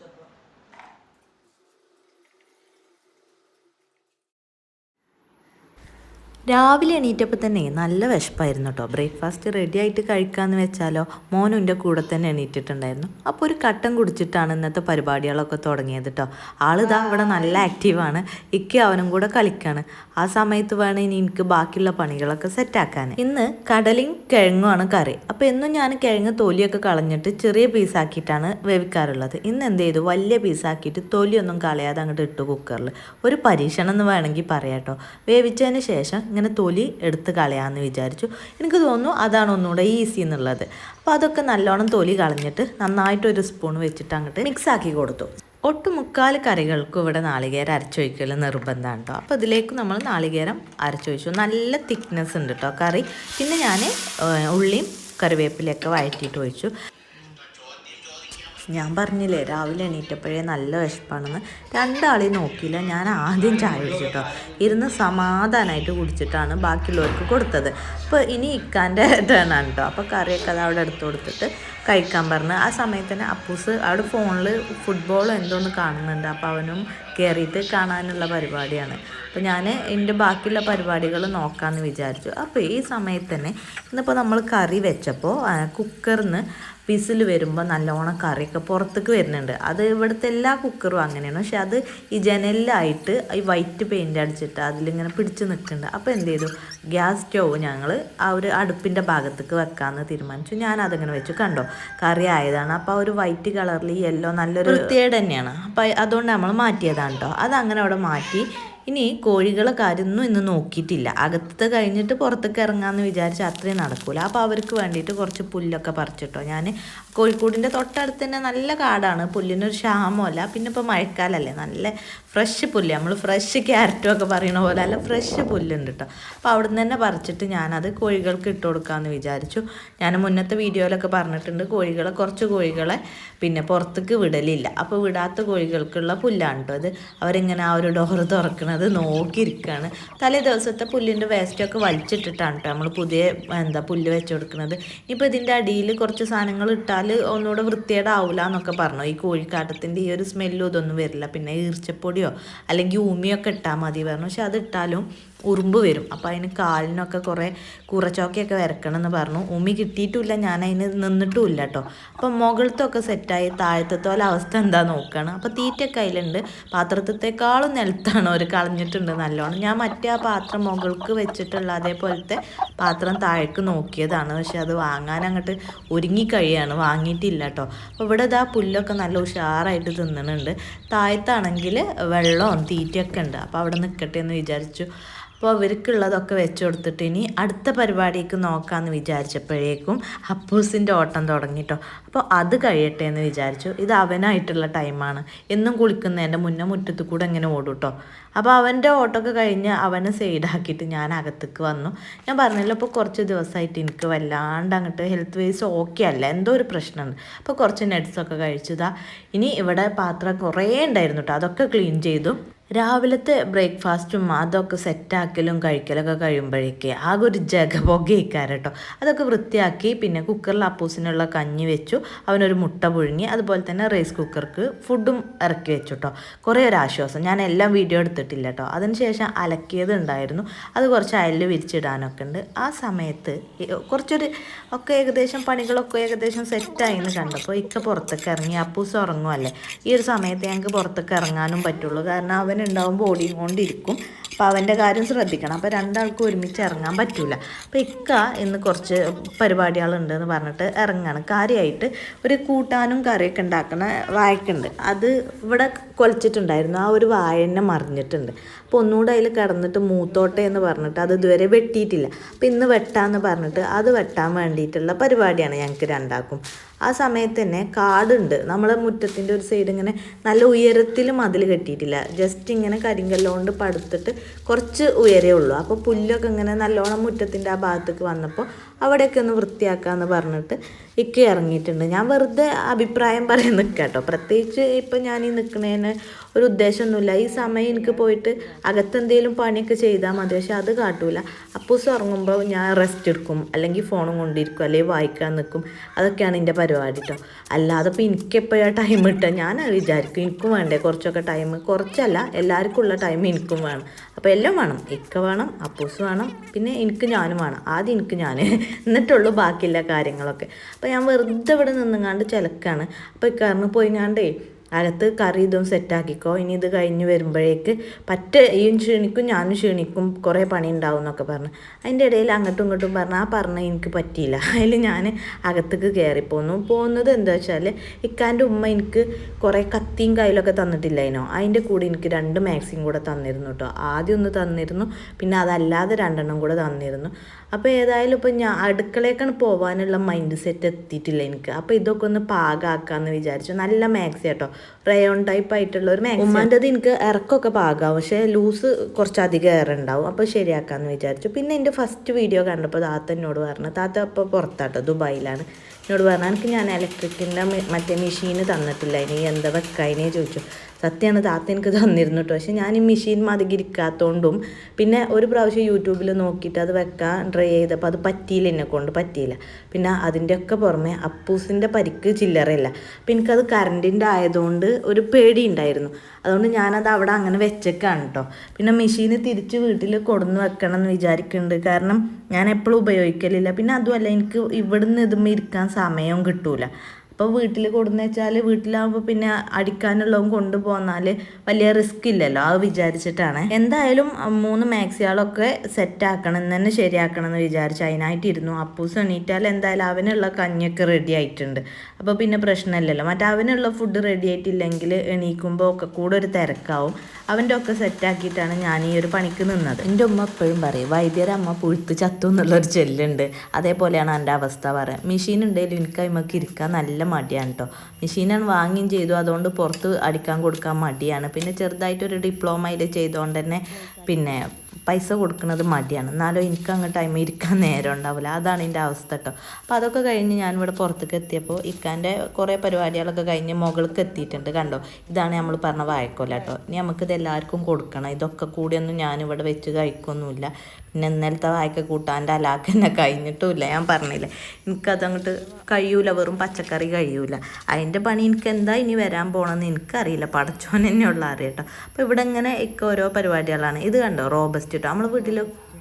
చెప్పాలి രാവിലെ എണീറ്റപ്പോൾ തന്നെ നല്ല വിശപ്പായിരുന്നു കേട്ടോ ബ്രേക്ക്ഫാസ്റ്റ് റെഡി ആയിട്ട് കഴിക്കാമെന്ന് വെച്ചാലോ മോനും എന്റെ കൂടെ തന്നെ എണീറ്റിട്ടുണ്ടായിരുന്നു. അപ്പോൾ ഒരു കട്ടൻ കുടിച്ചിട്ടാണ് ഇന്നത്തെ പരിപാടികളൊക്കെ തുടങ്ങിയത് കേട്ടോ ആളിതാ ഇവിടെ നല്ല ആക്റ്റീവാണ് ഇക്ക അവനും കൂടെ കളിക്കാണ്. ആ സമയത്ത് വേണം ഇനി എനിക്ക് ബാക്കിയുള്ള പണികളൊക്കെ സെറ്റാക്കാൻ ഇന്ന് കടലും കിഴങ്ങുമാണ് കറി. അപ്പോൾ എന്നും ഞാൻ കിഴങ്ങ് തൊലിയൊക്കെ കളഞ്ഞിട്ട് ചെറിയ പീസാക്കിയിട്ടാണ് വേവിക്കാറുള്ളത്. ഇന്ന് എന്ത് ചെയ്തു? വലിയ പീസാക്കിയിട്ട് തൊലിയൊന്നും കളയാതെ അങ്ങോട്ട് ഇട്ടു കുക്കറിൽ ഒരു പരീക്ഷണം എന്ന് വേണമെങ്കിൽ പറയാം കേട്ടോ വേവിച്ചതിന് ശേഷം ഇങ്ങനെ തൊലി എടുത്ത് കളയാമെന്ന് വിചാരിച്ചു. എനിക്ക് തോന്നുന്നു അതാണ് ഒന്നുകൂടെ ഈസി എന്നുള്ളത്. അപ്പോൾ അതൊക്കെ നല്ലോണം തൊലി കളഞ്ഞിട്ട് നന്നായിട്ട് ഒരു സ്പൂൺ വെച്ചിട്ട് അങ്ങോട്ട് മിക്സ് ആക്കി കൊടുത്തു. ഒട്ടുമുക്കാൽ കറികൾക്കും ഇവിടെ നാളികേരം അരച്ചൊഴിക്കൽ നിർബന്ധമാണ് കേട്ടോ അപ്പോൾ ഇതിലേക്ക് നമ്മൾ നാളികേരം അരച്ചൊഴിച്ചു. നല്ല തിക്നെസ് ഉണ്ട് കേട്ടോ കറി. പിന്നെ ഞാൻ ഉള്ളിയും കറിവേപ്പിലൊക്കെ വഴറ്റിയിട്ട് ഒഴിച്ചു. ഞാൻ പറഞ്ഞില്ലേ രാവിലെ എണീറ്റപ്പോഴേ നല്ല വിശപ്പാണെന്ന്. രണ്ടാളെയും നോക്കിയില്ല ഞാൻ ആദ്യം ചായ കുടിച്ചിട്ടോ. ഇരുന്ന് സമാധാനമായിട്ട് കുടിച്ചിട്ടാണ് ബാക്കിയുള്ളവർക്ക് കൊടുത്തത്. അപ്പോൾ ഇനി ഇക്കാന്റെ ടേണാണ് കേട്ടോ അപ്പോൾ കറിയൊക്കെ അത് അവിടെ എടുത്തു കൊടുത്തിട്ട് കഴിക്കാൻ പറഞ്ഞ്. ആ സമയത്ത് തന്നെ അപ്പൂസ് അവിടെ ഫോണിൽ ഫുട്ബോൾ എന്തോന്ന് കാണുന്നുണ്ട്. അപ്പോൾ അവനും കയറിയിട്ട് കാണാനുള്ള പരിപാടിയാണ്. അപ്പോൾ ഞാൻ എന്റെ ബാക്കിയുള്ള പരിപാടികൾ നോക്കാമെന്ന് വിചാരിച്ചു. അപ്പോൾ ഈ സമയത്ത് തന്നെ ഇന്നിപ്പോൾ നമ്മൾ കറി വെച്ചപ്പോൾ കുക്കറിൽ നിന്ന് വിസിൽ വരുമ്പോൾ നല്ലോണം കറിയൊക്കെ പുറത്തേക്ക് വരുന്നുണ്ട്. അത് ഇവിടുത്തെ എല്ലാ കുക്കറും അങ്ങനെയാണ്. പക്ഷെ അത് ഈ ജനലിലായിട്ട് ഈ വൈറ്റ് പെയിന്റ് അടിച്ചിട്ട് അതിലിങ്ങനെ പിടിച്ച് നിൽക്കുന്നുണ്ട്. അപ്പോൾ എന്ത് ചെയ്തു? ഗ്യാസ് സ്റ്റൗവ് ഞങ്ങൾ ആ ഒരു അടുപ്പിന്റെ ഭാഗത്തേക്ക് വെക്കാമെന്ന് തീരുമാനിച്ചു. ഞാൻ അതിങ്ങനെ വെച്ചു. കണ്ടോ? കറി ആയതാണ്. അപ്പോൾ ആ ഒരു വൈറ്റ് കളറിൽ യെല്ലോ നല്ലൊരു വൃത്തിയേട് തന്നെയാണ്. അപ്പോൾ അതുകൊണ്ട് നമ്മൾ മാറ്റിയതാണ്. കേട്ടോ അതങ്ങനെ അവിടെ മാറ്റി. ഇനി കോഴികളെ കാര്യമൊന്നും ഇന്ന് നോക്കിയിട്ടില്ല. അകത്ത് കഴിഞ്ഞിട്ട് പുറത്തേക്ക് ഇറങ്ങാമെന്ന് വിചാരിച്ച് അത്രയും നടക്കൂല. അപ്പോൾ അവർക്ക് വേണ്ടിയിട്ട് കുറച്ച് പുല്ലൊക്കെ പറിച്ചിട്ടോ. ഞാൻ കോഴിക്കോടിന്റെ തൊട്ടടുത്ത് തന്നെ നല്ല കാടാണ്. പുല്ലിനൊരു ക്ഷാമമല്ല. പിന്നെ ഇപ്പോൾ മഴക്കാലല്ലേ. നല്ല ഫ്രഷ് പുല്ല്. നമ്മൾ ഫ്രഷ് ക്യാരറ്റും ഒക്കെ പറയണ പോലെ അല്ല ഫ്രഷ് പുല്ലുണ്ട് കേട്ടോ അപ്പോൾ അവിടെ നിന്ന് തന്നെ പറിച്ചിട്ട് ഞാനത് കോഴികൾക്ക് ഇട്ട് കൊടുക്കാമെന്ന് വിചാരിച്ചു. ഞാൻ മുന്നത്തെ വീഡിയോയിലൊക്കെ പറഞ്ഞിട്ടുണ്ട് കോഴികളെ കുറച്ച് കോഴികളെ പിന്നെ പുറത്തേക്ക് വിടലില്ല. അപ്പോൾ വിടാത്ത കോഴികൾക്കുള്ള പുല്ലാണ് കേട്ടോ അത് അവരിങ്ങനെ ആ ഒരു ഡോറ് തുറക്കണത് നോക്കിയിരിക്കുകയാണ് തലേ ദിവസത്തെ പുല്ലിന്റെ വേസ്റ്റൊക്കെ വലിച്ചിട്ടിട്ടാണ് കേട്ടോ നമ്മൾ പുതിയ എന്താ പുല്ല് വെച്ച് കൊടുക്കുന്നത്. ഇപ്പോൾ ഇതിന്റെ അടിയിൽ കുറച്ച് സാധനങ്ങൾ ഇട്ടാൽ ഒന്നുകൂടെ വൃത്തിയേടാവില്ല എന്നൊക്കെ പറഞ്ഞു. ഈ കോഴിക്കാട്ടത്തിന്റെ ഈ ഒരു സ്മെല്ലും ഇതൊന്നും വരില്ല. പിന്നെ ഈർച്ചപ്പൊടിയോ അല്ലെങ്കിൽ ഊമിയൊക്കെ ഇട്ടാൽ മതി പറഞ്ഞു. പക്ഷെ അത് ഇട്ടാലും ഉറുമ്പ് വരും. അപ്പോൾ അതിന് കാലിനൊക്കെ കുറേ കുറച്ചൊക്കെയൊക്കെ വരക്കണം എന്ന് പറഞ്ഞു. ഉമി കിട്ടിയിട്ടില്ല ഞാൻ അതിന് നിന്നിട്ടുമില്ല കേട്ടോ അപ്പം മുകളിലത്തൊക്കെ സെറ്റായി താഴത്തെ അവസ്ഥ എന്താ നോക്കുകയാണ് അപ്പോൾ തീറ്റയൊക്കെ അതിലുണ്ട് പാത്രത്തേക്കാളും നിലത്താണ് അവർ കളഞ്ഞിട്ടുണ്ട് നല്ലോണം. ഞാൻ മറ്റേ ആ പാത്രം മുകൾക്ക് വെച്ചിട്ടുള്ള അതേപോലത്തെ പാത്രം താഴേക്ക് നോക്കിയതാണ്. പക്ഷെ അത് വാങ്ങാൻ അങ്ങോട്ട് ഒരുങ്ങി കഴിയാണ്. വാങ്ങിയിട്ടില്ല കേട്ടോ അപ്പോൾ ഇവിടെ ഇതാ പുല്ലൊക്കെ നല്ല ഉഷാറായിട്ട് തിന്നണുണ്ട്. താഴത്താണെങ്കിൽ വെള്ളവും തീറ്റയൊക്കെ ഉണ്ട്. അപ്പോൾ അവിടെ നിൽക്കട്ടെ എന്ന് വിചാരിച്ചു. അപ്പോൾ അവർക്കുള്ളതൊക്കെ വെച്ച് കൊടുത്തിട്ട് ഇനി അടുത്ത പരിപാടിക്ക് നോക്കാമെന്ന് വിചാരിച്ചപ്പോഴേക്കും അപ്പൂസിന്റെ ഓട്ടം തുടങ്ങിട്ടോ അപ്പോൾ അത് കഴിയട്ടെ എന്ന് വിചാരിച്ചു. ഇത് അവനായിട്ടുള്ള ടൈമാണ്. എന്നും കുളിക്കുന്നതിന്റെ മുന്നേ മുറ്റത്ത് കൂടെ ഇങ്ങനെ ഓടും കേട്ടോ അപ്പോൾ അവന്റെ ഓട്ടമൊക്കെ കഴിഞ്ഞ് അവനെ സൈഡാക്കിയിട്ട് ഞാൻ അകത്തേക്ക് വന്നു. ഞാൻ പറഞ്ഞല്ലോ ഇപ്പോൾ കുറച്ച് ദിവസമായിട്ട് എനിക്ക് വല്ലാണ്ട് അങ്ങോട്ട് ഹെൽത്ത് വൈസ് ഓക്കെ അല്ല. എന്തോ ഒരു പ്രശ്നമുണ്ട്. അപ്പോൾ കുറച്ച് നട്ട്സൊക്കെ കഴിച്ചതാ ഇനി ഇവിടെ പാത്രം കുറേ ഉണ്ടായിരുന്നു കേട്ടോ അതൊക്കെ ക്ലീൻ ചെയ്തു. രാവിലത്തെ ബ്രേക്ക്ഫാസ്റ്റും അതൊക്കെ സെറ്റാക്കലും കഴിക്കലൊക്കെ കഴിയുമ്പോഴേക്ക് ആകെ ഒരു ജഗപൊകയിക്കാറ് കേട്ടോ അതൊക്കെ വൃത്തിയാക്കി പിന്നെ കുക്കറിൽ അപ്പൂസിനുള്ള കഞ്ഞി വെച്ചു അവനൊരു മുട്ട പുഴുങ്ങി അതുപോലെ തന്നെ റൈസ് കുക്കർക്ക് ഫുഡും ഇറക്കി വെച്ചു കേട്ടോ കുറേ ഒരു ആശ്വാസം. ഞാൻ എല്ലാം വീഡിയോ എടുത്തിട്ടില്ല കേട്ടോ അതിനുശേഷം അലക്കിയത് ഉണ്ടായിരുന്നു. അത് കുറച്ച് അയലിൽ വിരിച്ചിടാനൊക്കെ ഉണ്ട്. ആ സമയത്ത് കുറച്ചൊരു ഒക്കെ ഏകദേശം പണികളൊക്കെ ഏകദേശം സെറ്റായി എന്ന് കണ്ടപ്പോൾ ഇക്ക പുറത്തേക്ക് ഇറങ്ങി. അപ്പൂസ് ഉറങ്ങുമല്ലേ ഈ ഒരു സമയത്ത് ഞങ്ങൾക്ക് പുറത്തേക്ക് ഇറങ്ങാനും പറ്റുള്ളൂ. കാരണം അവൻ ഉണ്ടാവുമ്പോൾ ഓടിക്കൊണ്ടിരിക്കും അപ്പോൾ അവന്റെ കാര്യം ശ്രദ്ധിക്കണം. അപ്പോൾ രണ്ടാൾക്കും ഒരുമിച്ച് ഇറങ്ങാൻ പറ്റില്ല അപ്പോൾ ഇക്ക ഇന്ന് കുറച്ച് പരിപാടികളുണ്ട് എന്ന് പറഞ്ഞിട്ട് ഇറങ്ങാണ്. കാര്യമായിട്ട് ഒരു കൂട്ടാനും കറിയൊക്കെ ഉണ്ടാക്കുന്ന വായക്കുണ്ട്. അത് ഇവിടെ കൊലച്ചിട്ടുണ്ടായിരുന്നു. ആ ഒരു വായനെ മറിഞ്ഞിട്ടുണ്ട്. അപ്പോൾ ഒന്നുകൂടെ അതിൽ കിടന്നിട്ട് മൂത്തോട്ടെ എന്ന് പറഞ്ഞിട്ട് അത് ഇതുവരെ വെട്ടിയിട്ടില്ല. അപ്പോൾ ഇന്ന് വെട്ടാന്ന് പറഞ്ഞിട്ട് അത് വെട്ടാൻ വേണ്ടിയിട്ടുള്ള പരിപാടിയാണ് ഞങ്ങൾക്ക് രണ്ടാക്കും. ആ സമയത്ത് തന്നെ കാടുണ്ട്. നമ്മളെ മുറ്റത്തിന്റെ ഒരു സൈഡ് ഇങ്ങനെ നല്ല ഉയരത്തിൽ മതിൽ കെട്ടിയിട്ടില്ല. ജസ്റ്റ് ഇങ്ങനെ കരിങ്കല്ലോണ്ട് പടുത്തിട്ട് കുറച്ച് ഉയരേ ഉള്ളൂ. അപ്പോൾ പുല്ലൊക്കെ ഇങ്ങനെ നല്ലോണം മുറ്റത്തിന്റെ ആ ഭാഗത്തേക്ക് വന്നപ്പോൾ അവിടെയൊക്കെ ഒന്ന് വൃത്തിയാക്കാമെന്ന് പറഞ്ഞിട്ട് ഇക്ക ഇറങ്ങിയിട്ടുണ്ട്. ഞാൻ വെറുതെ അഭിപ്രായം പറയാൻ നിൽക്കുക കേട്ടോ പ്രത്യേകിച്ച് ഇപ്പം ഞാൻ ഈ നിൽക്കുന്നതിന് ഒരു ഉദ്ദേശമൊന്നുമില്ല. ഈ സമയം എനിക്ക് പോയിട്ട് അകത്തെന്തെങ്കിലും പണിയൊക്കെ ചെയ്താൽ മതി. പക്ഷെ അത് കാട്ടൂല. അപ്പൂസ് ഉറങ്ങുമ്പോൾ ഞാൻ റെസ്റ്റ് എടുക്കും. അല്ലെങ്കിൽ ഫോണും കൊണ്ടിരിക്കും. അല്ലെങ്കിൽ വായിക്കാൻ നിൽക്കും അതൊക്കെയാണ് എന്റെ പരിപാടി കേട്ടോ അല്ലാതെ ഇപ്പോൾ എനിക്കെപ്പോഴാണ് ടൈം കിട്ടുക ഞാൻ വിചാരിക്കും എനിക്കും വേണ്ടേ കുറച്ചൊക്കെ ടൈം കുറച്ചല്ല എല്ലാവർക്കും ഉള്ള ടൈം എനിക്കും വേണം. അപ്പോൾ എല്ലാം വേണം. ഇക്ക വേണം അപ്പൂസ് വേണം. പിന്നെ എനിക്ക് ഞാനും വേണം. ആദ്യം എനിക്ക് ഞാൻ എന്നിട്ടുള്ളൂ ബാക്കിയുള്ള കാര്യങ്ങളൊക്കെ. അപ്പോൾ ഞാൻ വെറുതെ ഇവിടെ നിന്നുങ്ങാണ്ട് ചിലക്കാണ്. അപ്പോൾ ഇക്കാരന് പോയിങ്ങാണ്ടേ അകത്ത് കറി ഇതും സെറ്റാക്കിക്കോ ഇനി ഇത് കഴിഞ്ഞ് വരുമ്പോഴേക്ക് പറ്റ ഈ ക്ഷീണിക്കും ഞാനും ക്ഷീണിക്കും കുറേ പണി ഉണ്ടാവും എന്നൊക്കെ പറഞ്ഞു. അതിന്റെ ഇടയിൽ അങ്ങോട്ടും ഇങ്ങോട്ടും പറഞ്ഞു ആ പറഞ്ഞ എനിക്ക് പറ്റിയില്ല. അതിൽ ഞാൻ അകത്തേക്ക് കയറിപ്പോന്നു പോകുന്നത് എന്താ വെച്ചാൽ ഇക്കാന്റെ ഉമ്മ എനിക്ക് കുറേ കത്തിയും കയ്യിലൊക്കെ തന്നിട്ടില്ലായിനോ അതിന്റെ കൂടെ എനിക്ക് രണ്ട് മാക്സിയും കൂടെ തന്നിരുന്നു കേട്ടോ ആദ്യം ഒന്ന് തന്നിരുന്നു പിന്നെ അതല്ലാതെ രണ്ടെണ്ണം കൂടെ തന്നിരുന്നു. അപ്പോൾ ഏതായാലും ഇപ്പം ഞാൻ അടുക്കളേക്കാണ് പോകാനുള്ള മൈൻഡ് സെറ്റ് എത്തിയിട്ടില്ല എനിക്ക്. അപ്പോൾ ഇതൊക്കെ ഒന്ന് പാകാക്കാമെന്ന് വിചാരിച്ചു. നല്ല മാക്സി കേട്ടോ റയോൺ ടൈപ്പ് ആയിട്ടുള്ള ഒരു മാക്സി ഉമ്മാന്റെത് എനിക്ക് ഇറക്കമൊക്കെ പാകാവും. പക്ഷേ ലൂസ് കുറച്ചധികം ഏറെ ഉണ്ടാവും. അപ്പോൾ ശരിയാക്കാമെന്ന് വിചാരിച്ചു. പിന്നെ എന്റെ ഫസ്റ്റ് വീഡിയോ കണ്ടപ്പോൾ താത്ത എന്നോട് പറഞ്ഞു. താത്ത അപ്പോൾ പുറത്താട്ടോ. ദുബായിലാണ്. എന്നോട് പറഞ്ഞു എനിക്ക് ഞാൻ ഇലക്ട്രിക്കിന്റെ മറ്റേ മെഷീന് തന്നിട്ടില്ല. ഇനി എന്താ വെക്കാനേ ചോദിച്ചു. സത്യമാണ് താത്ത എനിക്ക് തന്നിരുന്നു കേട്ടോ പക്ഷെ ഞാൻ ഈ മെഷീൻ മതികിരിക്കാത്തതുകൊണ്ടും പിന്നെ ഒരു പ്രാവശ്യം യൂട്യൂബിൽ നോക്കിയിട്ട് അത് വെക്കാൻ ട്രൈ ചെയ്തപ്പോൾ അത് പറ്റിയില്ല എന്നെ കൊണ്ട്. പറ്റിയില്ല. പിന്നെ അതിന്റെയൊക്കെ പുറമെ അപ്പൂസിന്റെ പരിക്ക് ചില്ലറയില്ല. അപ്പം എനിക്കത് കറണ്ടിന്റെ ആയതുകൊണ്ട് ഒരു പേടി ഉണ്ടായിരുന്നു. അതുകൊണ്ട് ഞാനത് അവിടെ അങ്ങനെ വെച്ചേക്കാണ് കേട്ടോ പിന്നെ മെഷീന് തിരിച്ച് വീട്ടിൽ കൊടുന്ന് വെക്കണം എന്ന് വിചാരിക്കുന്നുണ്ട് കാരണം ഞാൻ എപ്പോഴും ഉപയോഗിക്കലില്ല. പിന്നെ അതുമല്ല എനിക്ക് ഇവിടുന്ന് ഇതുമ്മ ഇരിക്കാൻ സമയവും കിട്ടൂല. അപ്പോൾ വീട്ടിൽ കൊടുന്ന് വെച്ചാൽ വീട്ടിലാകുമ്പോൾ പിന്നെ അടിക്കാനുള്ളതും കൊണ്ടുപോന്നാൽ വലിയ റിസ്ക് ഇല്ലല്ലോ അത് വിചാരിച്ചിട്ടാണ്. എന്തായാലും മൂന്ന് മാക്സികളൊക്കെ സെറ്റാക്കണം എന്ന് തന്നെ ശരിയാക്കണം എന്ന് വിചാരിച്ചു അതിനായിട്ടിരുന്നു അപ്പൂസ് എണീറ്റാൽ എന്തായാലും അവനുള്ള കഞ്ഞൊക്കെ റെഡി ആയിട്ടുണ്ട്. അപ്പോൾ പിന്നെ പ്രശ്നമില്ലല്ലോ മറ്റേ അവനുള്ള ഫുഡ് റെഡി ആയിട്ടില്ലെങ്കിൽ എണീക്കുമ്പോൾ ഒക്കെ കൂടെ ഒരു തിരക്കാവും. അവന്റെ ഒക്കെ സെറ്റാക്കിയിട്ടാണ് ഞാൻ ഈ ഒരു പണിക്ക് നിന്നത്. എന്റെ ഉമ്മ എപ്പോഴും പറയും വൈദ്യരമ്മ പുഴുത്ത് ചത്തു എന്നുള്ളൊരു ചെല്ലുണ്ട്. അതേപോലെയാണ് എന്റെ അവസ്ഥ പറയുക. മെഷീൻ ഉണ്ടെങ്കിലും എനിക്ക് അതിമക്ക് ഇരിക്കാൻ നല്ല മടിയാണ് കേട്ടോ മെഷീനാണ് വാങ്ങുകയും ചെയ്തു. അതുകൊണ്ട് പുറത്ത് അടിക്കാൻ കൊടുക്കാൻ മടിയാണ്. പിന്നെ ചെറുതായിട്ടൊരു ഡിപ്ലോമയിൽ ചെയ്തുകൊണ്ട് തന്നെ പിന്നെ പൈസ കൊടുക്കുന്നത് മടിയാണ്. എന്നാലും എനിക്ക് അങ്ങ് ടൈം ഇരിക്കാൻ നേരം ഉണ്ടാവില്ല. അതാണ് എന്റെ അവസ്ഥ കേട്ടോ അപ്പോൾ അതൊക്കെ കഴിഞ്ഞ് ഞാനിവിടെ പുറത്തേക്ക് എത്തിയപ്പോൾ ഇക്കാന്റെ കുറേ പരിപാടികളൊക്കെ കഴിഞ്ഞ് മുകൾക്ക് എത്തിയിട്ടുണ്ട് കണ്ടോ? ഇതാണ് നമ്മൾ പറഞ്ഞ വാഴക്കോല കേട്ടോ ഇനി നമുക്കിത് എല്ലാവർക്കും കൊടുക്കണം. ഇതൊക്കെ കൂടിയൊന്നും ഞാനിവിടെ വെച്ച് കഴിക്കൊന്നുമില്ല. പിന്നെ ഇന്നലത്തെ വായ്ക്ക കൂട്ടാന്റെ അലാക്ക് തന്നെ കഴിഞ്ഞിട്ടുമില്ല. ഞാൻ പറഞ്ഞില്ലേ എനിക്കത് അങ്ങോട്ട് കഴിയൂല വെറും പച്ചക്കറി കഴിയൂല. അതിന്റെ പണി എനിക്ക് എന്താ ഇനി വരാൻ പോകണമെന്ന് എനിക്കറിയില്ല. പടച്ചോൻ തന്നെയുള്ള അറിയട്ടോ അപ്പോൾ ഇവിടെ ഇങ്ങനെ ഒക്കെ ഓരോ പരിപാടികളാണ്. ഇത് കണ്ടോ റോബസ്റ്റ് കേട്ടോ നമ്മൾ വീട്ടിൽ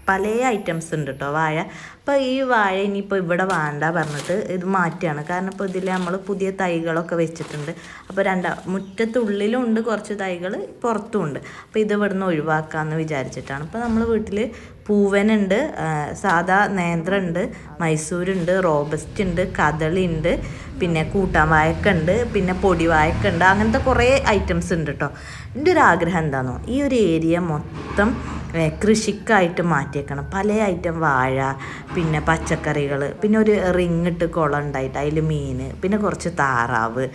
പല ഐറ്റംസ് ഉണ്ട് കേട്ടോ വാഴ. അപ്പോൾ ഈ വാഴ ഇനിയിപ്പോൾ ഇവിടെ വേണ്ട പറഞ്ഞിട്ട് ഇത് മാറ്റുകയാണ്. കാരണം ഇപ്പോൾ ഇതിൽ നമ്മൾ പുതിയ തൈകളൊക്കെ വെച്ചിട്ടുണ്ട്. അപ്പോൾ രണ്ടാ മുറ്റത്തുള്ളിലും ഉണ്ട് കുറച്ച് തൈകൾ പുറത്തും ഉണ്ട്. അപ്പോൾ ഇത് ഇവിടുന്ന് ഒഴിവാക്കാമെന്ന് വിചാരിച്ചിട്ടാണ്. അപ്പോൾ നമ്മൾ വീട്ടിൽ പൂവനുണ്ട് സാധാ നേന്ത്രണ്ട് മൈസൂരുണ്ട് റോബസ്റ്റ് ഉണ്ട് കദളി ഉണ്ട് പിന്നെ കൂട്ടാൻ വായക്കുണ്ട് പിന്നെ പൊടി വായക്കുണ്ട് അങ്ങനത്തെ കുറേ ഐറ്റംസ് ഉണ്ട് കേട്ടോ എന്റെ ഒരു ആഗ്രഹം എന്താണോ ഈ ഒരു ഏരിയ മൊത്തം കൃഷിക്കായിട്ട് മാറ്റിയേക്കണം. പല ഐറ്റം വാഴ പിന്നെ പച്ചക്കറികൾ പിന്നെ ഒരു റിങ്ങിട്ട് കുളം ഉണ്ടായിട്ട് അതിൽ മീൻ പിന്നെ കുറച്ച് താറാവ്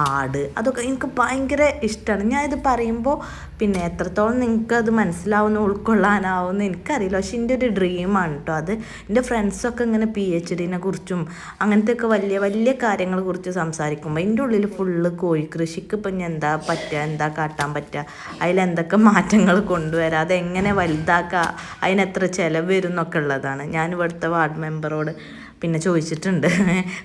ആട് അതൊക്കെ എനിക്ക് ഭയങ്കര ഇഷ്ടമാണ് ഞാൻ ഇത് പറയുമ്പോൾ പിന്നെ എത്രത്തോളം നിങ്ങൾക്ക് അത് മനസ്സിലാവുന്ന ഉൾക്കൊള്ളാനാവുമെന്ന് എനിക്കറിയില്ല. പക്ഷെ എന്റെ ഒരു ഡ്രീമാണ് കേട്ടോ അത്. എന്റെ ഫ്രണ്ട്സൊക്കെ ഇങ്ങനെ പി എച്ച് ഡിനെ കുറിച്ചും അങ്ങനത്തെ ഒക്കെ വലിയ വലിയ കാര്യങ്ങളെ കുറിച്ച് സംസാരിക്കുമ്പോൾ എന്റെ ഉള്ളിൽ ഫുള്ള് കോഴി കൃഷിക്ക് ഇപ്പം ഞാൻ എന്താ പറ്റുക എന്താ കാട്ടാൻ പറ്റുക. അതിലെന്തൊക്കെ മാറ്റങ്ങൾ കൊണ്ടുവരാം? അതെങ്ങനെ വലുതാക്കുക അതിനെത്ര ചിലവ് വരും എന്നൊക്കെ ഉള്ളതാണ്. ഞാൻ ഇവിടുത്തെ വാർഡ് മെമ്പറോട് പിന്നെ ചോദിച്ചിട്ടുണ്ട്.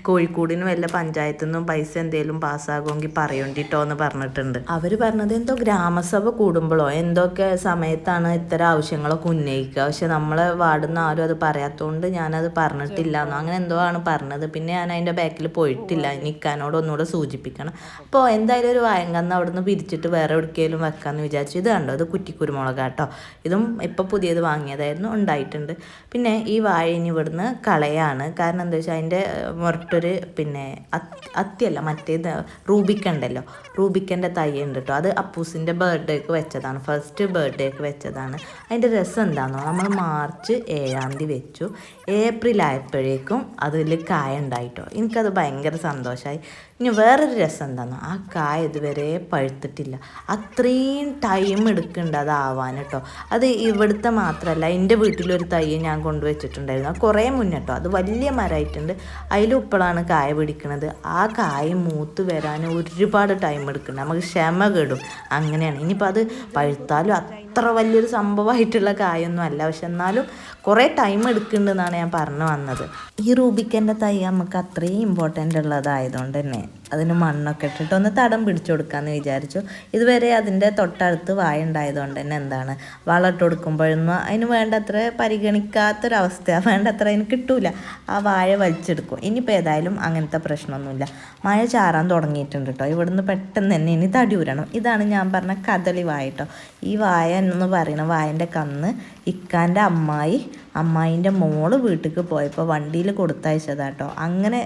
കോഴിക്കോടിന് വല്ല പഞ്ചായത്തു നിന്നും പൈസ എന്തെങ്കിലും പാസ്സാകുമെങ്കിൽ പറയണ്ടിട്ടോ എന്ന് പറഞ്ഞിട്ടുണ്ട്. അവർ പറഞ്ഞത് എന്തോ ഗ്രാമസഭ കൂടുമ്പോഴോ എന്തൊക്കെ സമയത്താണ് ഇത്തരം ആവശ്യങ്ങളൊക്കെ ഉന്നയിക്കുക? പക്ഷെ നമ്മളെ വാർഡിന്ന് ആരും അത് പറയാത്തതുകൊണ്ട് ഞാനത് പറഞ്ഞിട്ടില്ല എന്നോ? അങ്ങനെ എന്തോ ആണ് പറഞ്ഞത്. പിന്നെ ഞാൻ അതിന്റെ ബാക്കിൽ പോയിട്ടില്ല. നിൽക്കാനോട് ഒന്നുകൂടെ സൂചിപ്പിക്കണം. അപ്പോൾ എന്തായാലും ഒരു വായങ്കന്ന് അവിടെ നിന്ന് പിരിച്ചിട്ട് വേറെ എവിടേക്കെങ്കിലും വെക്കാമെന്ന് വിചാരിച്ചു. ഇത് കണ്ടോ? അത് കുറ്റിക്കുരുമുളക് കേട്ടോ ഇതും ഇപ്പോൾ പുതിയത് വാങ്ങിയതായിരുന്നു. ഉണ്ടായിട്ടുണ്ട്. പിന്നെ ഈ വാഴ ഇനി ഇവിടുന്ന് കളയാണ്. കാരണം എന്താ വെച്ചാൽ അതിന്റെ മുരട്ടൊരു പിന്നെ അത്തിയല്ല മറ്റേത് റൂബിക്കണ്ടല്ലോ. റൂബിക്കന്റെ തൈ ഉണ്ട് കേട്ടോ അത് അപ്പൂസിന്റെ ബർത്ത്ഡേക്ക് വെച്ചതാണ്. ഫസ്റ്റ് ബർത്ത്ഡേക്ക് വെച്ചതാണ്. അതിന്റെ രസം എന്താണെന്നോ നമ്മൾ മാർച്ച് ഏഴാം തീയതി വെച്ചു. ഏപ്രിൽ ആയപ്പോഴേക്കും അതിൽ കായ ഉണ്ടായിട്ടോ എനിക്കത് ഭയങ്കര സന്തോഷമായി ഇനി വേറൊരു രസം എന്താണെന്നോ ആ കായ ഇതുവരെ പഴുത്തിട്ടില്ല. അത്രയും ടൈം എടുക്കുന്നുണ്ട് അതാവാൻ കേട്ടോ. അത് ഇവിടുത്തെ മാത്രമല്ല എന്റെ വീട്ടിലൊരു തയ്യ ഞാൻ കൊണ്ടുവച്ചിട്ടുണ്ടായിരുന്നു. അത് കുറേ മുന്നേ കേട്ടോ. അത് വലിയ മരമായിട്ടുണ്ട് അതിലുപ്പളാണ് കായ പിടിക്കുന്നത് ആ കായ മൂത്ത് വരാൻ ഒരുപാട് ടൈം എടുക്കുന്നുണ്ട് നമുക്ക് ക്ഷമ കെടും. അങ്ങനെയാണ്. ഇനിയിപ്പോൾ അത് പഴുത്താലും അത്ര വലിയൊരു സംഭവമായിട്ടുള്ള കായൊന്നും അല്ല. പക്ഷെ എന്നാലും കുറേ ടൈം എടുക്കുന്നുണ്ടെന്നാണ് ഞാൻ പറഞ്ഞു വന്നത്. ഈ റൂബിക്കന്റെ തൈ നമുക്ക് അത്രയും ഇമ്പോർട്ടന്റ് ഉള്ളതായതുകൊണ്ട് തന്നെ. അതിന് മണ്ണൊക്കെ ഇട്ടിട്ട് ഒന്ന് തടം പിടിച്ചു കൊടുക്കാമെന്ന് വിചാരിച്ചു. ഇതുവരെ അതിന്റെ തൊട്ടടുത്ത് വായ ഉണ്ടായതുകൊണ്ട് തന്നെ എന്താണ് വളമിട്ട് കൊടുക്കുമ്പോഴൊന്നും അതിന് വേണ്ടത്ര പരിഗണിക്കാത്തൊരവസ്ഥ വേണ്ടത്ര അതിന് കിട്ടൂല. ആ വാഴ വലിച്ചെടുക്കും. ഇനിയിപ്പോൾ ഏതായാലും അങ്ങനത്തെ പ്രശ്നമൊന്നുമില്ല. മഴ ചാറാൻ തുടങ്ങിയിട്ടുണ്ട് കേട്ടോ ഇവിടുന്ന് പെട്ടെന്ന് തന്നെ ഇനി തടി ഉരണം ഇതാണ് ഞാൻ പറഞ്ഞ കദളി വായ കേട്ടോ ഈ വായ എന്ന് പറയുന്ന വായന്റെ കന്ന് ഇക്കാന്റെ അമ്മായി അമ്മായിന്റെ മോൾ വീട്ടിലേക്ക് പോയപ്പോൾ വണ്ടിയിൽ കൊടുത്തയച്ചതാട്ടോ അങ്ങനെ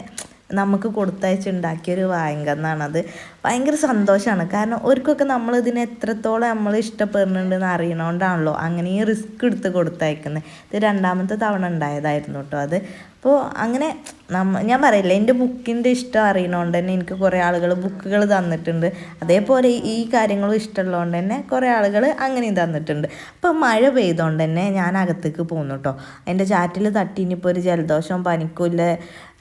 നമുക്ക് കൊടുത്തയച്ച് കൊടുത്തയച്ചുണ്ടാക്കിയൊരു വായങ്കന്നാണത്. ഭയങ്കര സന്തോഷമാണ് കാരണം ഒരിക്കൊക്കെ നമ്മൾ ഇതിനെ എത്രത്തോളം നമ്മൾ ഇഷ്ടപ്പെടുന്നുണ്ടെന്ന് അറിയണോണ്ടാണല്ലോ അങ്ങനെ ഈ റിസ്ക് എടുത്ത് കൊടുത്തയക്കുന്നത് ഇത് രണ്ടാമത്തെ തവണ ഉണ്ടായതായിരുന്നു കേട്ടോ അത്. അപ്പോൾ അങ്ങനെ നമ്മ ഞാൻ പറയില്ല എന്റെ ബുക്കിന്റെ ഇഷ്ടം അറിയണോണ്ട് തന്നെ എനിക്ക് കുറേ ആളുകൾ ബുക്കുകൾ തന്നിട്ടുണ്ട്. അതേപോലെ ഈ കാര്യങ്ങളും ഇഷ്ടമുള്ളതുകൊണ്ട് തന്നെ കുറേ ആളുകൾ അങ്ങനെയും തന്നിട്ടുണ്ട്. അപ്പോൾ മഴ പെയ്തുകൊണ്ട് തന്നെ ഞാൻ അകത്തേക്ക് പോന്നു കേട്ടോ എന്റെ ചാറ്റിൽ തട്ടി ഇനിയിപ്പോൾ ഒരു ജലദോഷം പനിക്കില്ല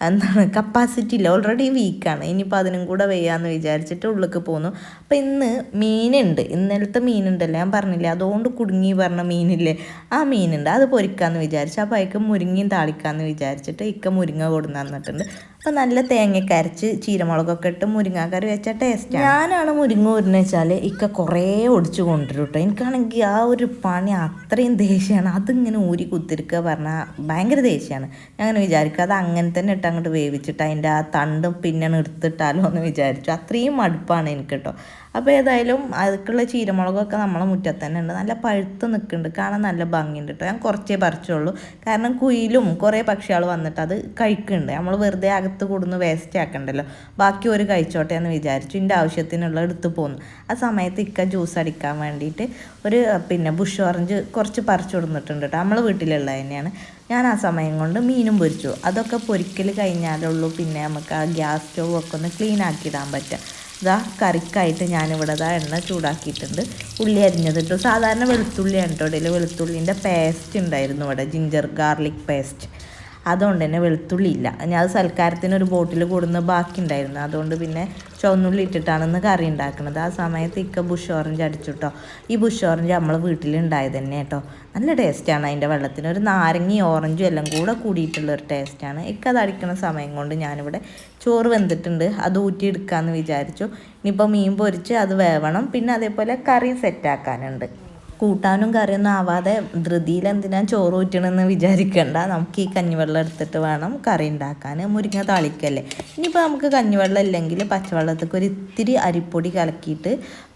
എന്താണ് കപ്പാസിറ്റി ഇല്ല. ഓൾറെഡി വീക്കാണ് ഇനിയിപ്പോൾ അതിനും കൂടെ വെയ്യാന്ന് വിചാരിച്ചിട്ട് ഉള്ളിലേക്ക് പോന്നു. അപ്പോൾ ഇന്ന് മീനുണ്ട്. ഇന്നലത്തെ മീനുണ്ടല്ലോ ഞാൻ പറഞ്ഞില്ലേ? അതുകൊണ്ട് കുടുങ്ങി പറഞ്ഞ മീനില്ലേ? ആ മീനുണ്ട്. അത് പൊരിക്കാമെന്ന് വിചാരിച്ചു. അപ്പോൾ അയക്ക് മുരിങ്ങിയും താളിക്കാമെന്ന് വിചാരിച്ചിട്ട് ഇക്ക മുരിങ്ങ കൊടുന്ന് തന്നിട്ടുണ്ട് അപ്പോൾ നല്ല തേങ്ങയൊക്കെ അരച്ച് ചീരമുളകൊക്കെ ഇട്ട് മുരിങ്ങാക്കറി വെച്ച ടേസ്റ്റ് ഞാനാണ് മുരിങ്ങ ഊരിന് വെച്ചാൽ ഇക്ക കുറേ ഒടിച്ചു കൊണ്ടുവരും കേട്ടോ എനിക്കാണെങ്കിൽ ആ ഒരു പണി അത്രയും ദേഷ്യമാണ് അതിങ്ങനെ ഊരി കുത്തിരിക്കുക പറഞ്ഞാൽ ഭയങ്കര ദേഷ്യമാണ് ഞാൻ അങ്ങനെ വിചാരിക്കുക അത് അങ്ങനെ തന്നെ ഇട്ട് അങ്ങോട്ട് വേവിച്ചിട്ട് അതിന്റെ ആ തണ്ടും പിന്നെ എടുത്തിട്ടാലോ എന്ന് വിചാരിച്ചു. അത്രയും മടുപ്പാണ് എനിക്ക് കേട്ടോ അപ്പോൾ ഏതായാലും അതിക്കുള്ള ചീരമുളകൊക്കെ നമ്മളെ മുറ്റത്ത് തന്നെ ഉണ്ട്. നല്ല പഴുത്ത് നിൽക്കുന്നുണ്ട് കാണാൻ നല്ല ഭംഗിയുണ്ട് കേട്ടോ ഞാൻ കുറച്ചേ പറിച്ചുള്ളൂ കാരണം കുയിലും കുറേ പക്ഷികൾ വന്നിട്ട് അത് കഴിക്കുന്നുണ്ട് നമ്മൾ വെറുതെ അകത്ത് കൊടുന്ന് വേസ്റ്റ് ആക്കണ്ടല്ലോ. ബാക്കി ഒരു കഴിച്ചോട്ടെ എന്ന് വിചാരിച്ചു. എന്റെ ആവശ്യത്തിനുള്ള എടുത്ത് പോന്നു. ആ സമയത്ത് ഇക്ക ജ്യൂസ് അടിക്കാൻ വേണ്ടിയിട്ട് ഒരു പിന്നെ ബുഷ് ഓറഞ്ച് കുറച്ച് പറിച്ചു കൊടുത്തിട്ടുണ്ട് കേട്ടോ നമ്മൾ വീട്ടിലുള്ള തന്നെയാണ്. ഞാൻ ആ സമയം കൊണ്ട് മീനും പൊരിച്ചു. അതൊക്കെ പൊരിക്കൽ കഴിഞ്ഞാലുള്ളൂ പിന്നെ നമുക്ക് ആ ഗ്യാസ് സ്റ്റവ് ഒക്കെ ഒന്ന് ക്ലീൻ ആക്കിയിടാൻ പറ്റുക ഇതാ കറിക്കായിട്ട് ഞാനിവിടെ ഇതാ എണ്ണ ചൂടാക്കിയിട്ടുണ്ട്. ഉള്ളി അരിഞ്ഞതിട്ടു സാധാരണ വെളുത്തുള്ളിയാണ് കേട്ടോ ഇടയിൽ വെളുത്തുള്ളിന്റെ പേസ്റ്റ് ഉണ്ടായിരുന്നു ഇവിടെ. ജിഞ്ചർ ഗാർലിക് പേസ്റ്റ് അതുകൊണ്ട് തന്നെ വെളുത്തുള്ളി ഇല്ല. ഞാൻ അത് സൽക്കാരത്തിന് ഒരു ബോട്ടിൽ കൂടുന്ന ബാക്കി ഉണ്ടായിരുന്നു. അതുകൊണ്ട് പിന്നെ ചുവന്നുള്ളി ഇട്ടിട്ടാണ് ഇന്ന് കറി ഉണ്ടാക്കുന്നത്. ആ സമയത്ത് ഇക്ക ബുഷ് ഓറഞ്ച് അടിച്ചിട്ടോ ഈ ബുഷ് ഓറഞ്ച് നമ്മളെ വീട്ടിലുണ്ടായത് തന്നെ കേട്ടോ നല്ല ടേസ്റ്റാണ് അതിന്റെ വെള്ളത്തിന്. ഒരു നാരങ്ങി ഓറഞ്ചും എല്ലാം കൂടെ കൂടിയിട്ടുള്ള ഒരു ടേസ്റ്റാണ് ഇക്ക അത് അടിക്കുന്ന സമയം കൊണ്ട് ഞാനിവിടെ ചോറ് വെന്തിട്ടുണ്ട്. അത് ഊറ്റിയെടുക്കാമെന്ന് വിചാരിച്ചു. ഇനിയിപ്പോൾ മീൻ പൊരിച്ച് അത് വേവണം. പിന്നെ അതേപോലെ കറി സെറ്റാക്കാനുണ്ട് കൂട്ടാനും കറിയൊന്നും ആവാതെ ധൃതിയിൽ എന്തിനാ ചോറ് ഊറ്റണമെന്ന് വിചാരിക്കണ്ട. നമുക്ക് ഈ കഞ്ഞിവെള്ളം എടുത്തിട്ട് വേണം കറി ഉണ്ടാക്കാൻ. മുരിങ്ങ താളിക്കല്ലേ. ഇനിയിപ്പോൾ നമുക്ക് കഞ്ഞിവെള്ളം ഇല്ലെങ്കിൽ പച്ചവെള്ളത്തേക്ക് ഒരു ഇത്തിരി അരിപ്പൊടി കലക്കിയിട്ട്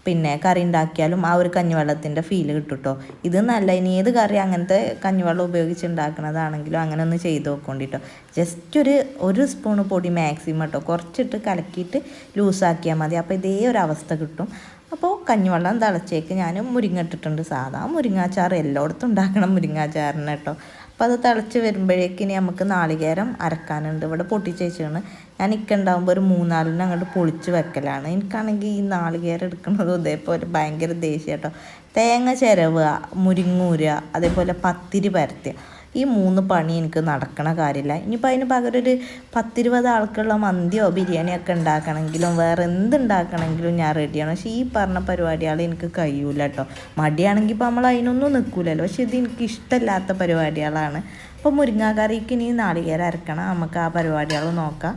പിന്നെ കറി ഉണ്ടാക്കിയാലും ആ ഒരു കഞ്ഞിവെള്ളത്തിന്റെ ഫീൽ കിട്ടും കേട്ടോ ഇത് നല്ല ഇനി ഏത് കറി അങ്ങനത്തെ കഞ്ഞിവെള്ളം ഉപയോഗിച്ച് ഉണ്ടാക്കുന്നതാണെങ്കിലും അങ്ങനെ ഒന്ന് ചെയ്ത് നോക്കോണ്ടിട്ടോ ജസ്റ്റ് ഒരു ഒരു സ്പൂൺ പൊടി മാക്സിമം കേട്ടോ കുറച്ചിട്ട് കലക്കിയിട്ട് ലൂസാക്കിയാൽ മതി. അപ്പോൾ ഇതേ ഒരു അവസ്ഥ കിട്ടും. അപ്പോൾ കഞ്ഞിവെള്ളം തിളച്ചേക്ക് ഞാൻ മുരിങ്ങ ഇട്ടിട്ടുണ്ട് സാധാ മുരിങ്ങാച്ചാർ എല്ലായിടത്തും ഉണ്ടാക്കണം മുരിങ്ങാച്ചാറിന് കേട്ടോ. അപ്പോൾ അത് തിളച്ച് വരുമ്പോഴേക്കിനി നമുക്ക് നാളികേരം അരക്കാനുണ്ട്. ഇവിടെ പൊട്ടിച്ചേച്ചാണ്. ഞാൻ ഇക്കുണ്ടാകുമ്പോൾ ഒരു മൂന്നാലിന് അങ്ങോട്ട് പൊളിച്ച് വെക്കലാണ്. എനിക്കാണെങ്കിൽ ഈ നാളികേരം എടുക്കുന്നത് ഇതേപോലെ ഭയങ്കര ദേഷ്യം കേട്ടോ. തേങ്ങ ചിരവുക മുരിങ്ങൂരുക അതേപോലെ പത്തിരി പരത്തുക. ഈ മൂന്ന് പണി എനിക്ക് നടക്കണ കാര്യമില്ല. ഇനിയിപ്പോൾ അതിന് പകരം ഒരു പത്തിരുപത് ആൾക്കുള്ള മന്തിയോ ബിരിയാണിയോ ഒക്കെ ഉണ്ടാക്കണമെങ്കിലും വേറെ എന്തുണ്ടാക്കണമെങ്കിലും ഞാൻ റെഡിയാണ് പക്ഷേ ഈ പറഞ്ഞ പരിപാടികൾ എനിക്ക് കഴിയൂല കേട്ടോ മടിയാണെങ്കിൽ ഇപ്പോൾ നമ്മൾ അതിനൊന്നും നിൽക്കൂലല്ലോ പക്ഷേ ഇത് എനിക്ക് ഇഷ്ടമില്ലാത്ത പരിപാടികളാണ്. അപ്പോൾ മുരിങ്ങാക്കറിക്ക് ഇനി നാളികേരം അരക്കണം. നമുക്ക് ആ പരിപാടികൾ നോക്കാം.